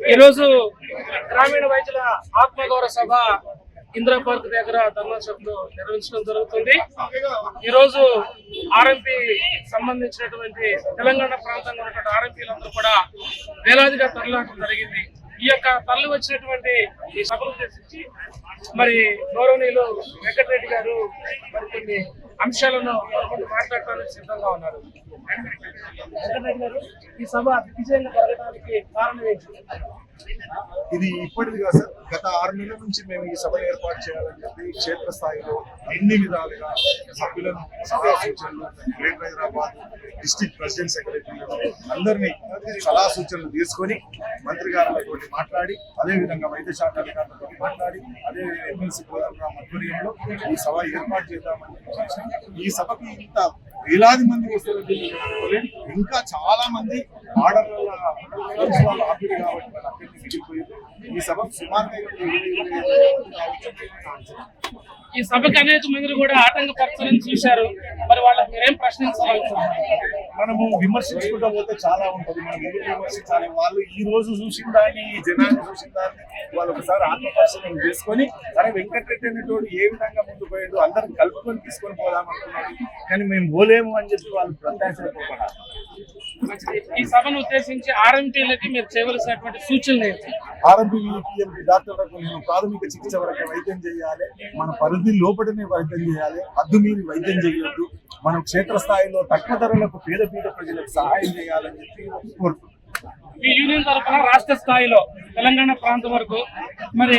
ఈరోజు గ్రామీణ వైద్యుల ఆత్మగౌరవ సభ ఇందిరా పార్క్ దగ్గర ధర్నా నిర్వహించడం జరుగుతుంది. ఈరోజు ఆర్ఎంపీ సంబంధించినటువంటి తెలంగాణ ప్రాంతంలో ఉన్నటువంటి ఆర్ఎంపీలందరూ కూడా వేలాదిగా తరలించడం జరిగింది. ఈ యొక్క తరలి వచ్చినటువంటి ఈ సభను ఉద్దేశించి మరి గౌరవనీయులు వెంకటరెడ్డి గారు మరి కొన్ని అంశాలను మాట్లాడటానికి సిద్ధంగా ఉన్నారు. ఈ సభ జరగడానికి కారణం ఏంటి? ఇది ఇప్పటిది కాదు సార్. గత ఆరు నెలల నుంచి మేము ఈ సభ ఏర్పాటు చేయాలని చెప్పి క్షేత్ర స్థాయిలో ఎన్ని విధాలుగా సభ్యులను సలహా సూచనలు గ్రేటర్ హైదరాబాద్ డిస్ట్రిక్ట్ ప్రెసిడెంట్ సెక్రటరీలను అందరినీ సలహా సూచనలు తీసుకొని మంత్రి గారితో మాట్లాడి అదే విధంగా వైద్య శాఖ అధికారులతో మాట్లాడి అదే ఎమ్మెల్సీ కోదండరామ్ ఆధ్వర్యంలో ఈ సభ ఏర్పాటు చేద్దామని ఈ సభకి ఇంత వేలాది మంది వస్తారు ఇంకా చాలా మంది ఆర్డర్ల వాళ్ళు కాబట్టి వాళ్ళు అక్కడికి మిగిలిపోయారు ఈ సభ. ఈ సభకు అనేక మంది కూడా ఆటంకపరచాలని చూశారు. మరి వాళ్ళకి మీరేం ప్రశ్నించాలనుకుంటున్నారు మనము విమర్శించుకుంటూ పోతే చాలా ఉంటది. మనం ఎందుకు విమర్శించాలి. వాళ్ళు ఈ రోజు చూసిన దాన్ని ఈ జనాన్ని చూసిన దాన్ని వాళ్ళు ఒకసారి ఆత్మపరిశీలన చేసుకొని అరే వెంకటరెడ్డి అనేటోడు ఏ విధంగా ముందు పోయాడు? అందరం కలుపుకొని తీసుకొని పోదాం అనుకున్నాడు. కానీ మేము పోలేము అని చెప్పి వాళ్ళు మంచిది. ఈ సభను ఉద్దేశించి ఆర్ఎంపీలకి మీరు చేయవలసినటువంటి సూచనలు ఏంటి? ఆర్ఎంపీ పిఎంపీ డాక్టర్లకు నేను ప్రాథమిక చికిత్స వరకు వైద్యం చేయాలి. మన పరిధి లోపలనే వైద్యం చేయాలి. హద్దు మీరి వైద్యం చేయొద్దు. మనం క్షేత్రస్థాయిలో తక్కువ ధరలకు పేద పేద ప్రజలకు సహాయం చేయాలని చెప్పి ఈ యూనియన్ తరఫున రాష్ట్ర స్థాయిలో తెలంగాణ ప్రాంతం వరకు మరి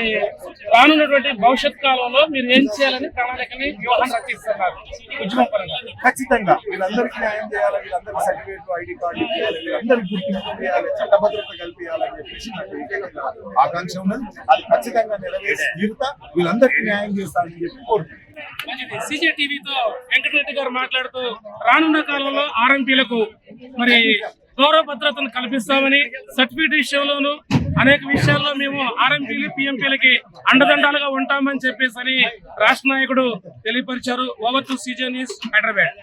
రానున్నటువంటి భవిష్యత్ కాలంలో మీరు ఏం చేయాలని ప్రణాళికని వ్యూహం రచిస్తున్నారు? ఉద్యమం పరంగా ఖచ్చితంగా వీళ్ళందరికీ న్యాయం చేయాలి. వీళ్ళందరికీ సర్టిఫికేట్ ఐడి కార్డు వీళ్ళందరికీ గుర్తింపు చేయాలి. చట్టభద్రత ఆకాంక్ష ఉన్నది. అది ఖచ్చితంగా నెరవేర్చి తీరుతా వీళ్ళందరికీ న్యాయం చేస్తానని చెప్పి కోరుతున్నాను మంచిది. సీజేటీవీతో వెంకటరెడ్డి గారు మాట్లాడుతూ రానున్న కాలంలో ఆర్ఎంపీలకు మరి గౌరవ భద్రతను కల్పిస్తామని సర్టిఫికేట్ విషయంలోను అనేక విషయాల్లో మేము ఆర్ఎంపీలు పిఎంపీలకి అండదండాలుగా ఉంటామని చెప్పేసి అని రాష్ట్ర నాయకుడు తెలియపరిచారు. Over to season news Hyderabad.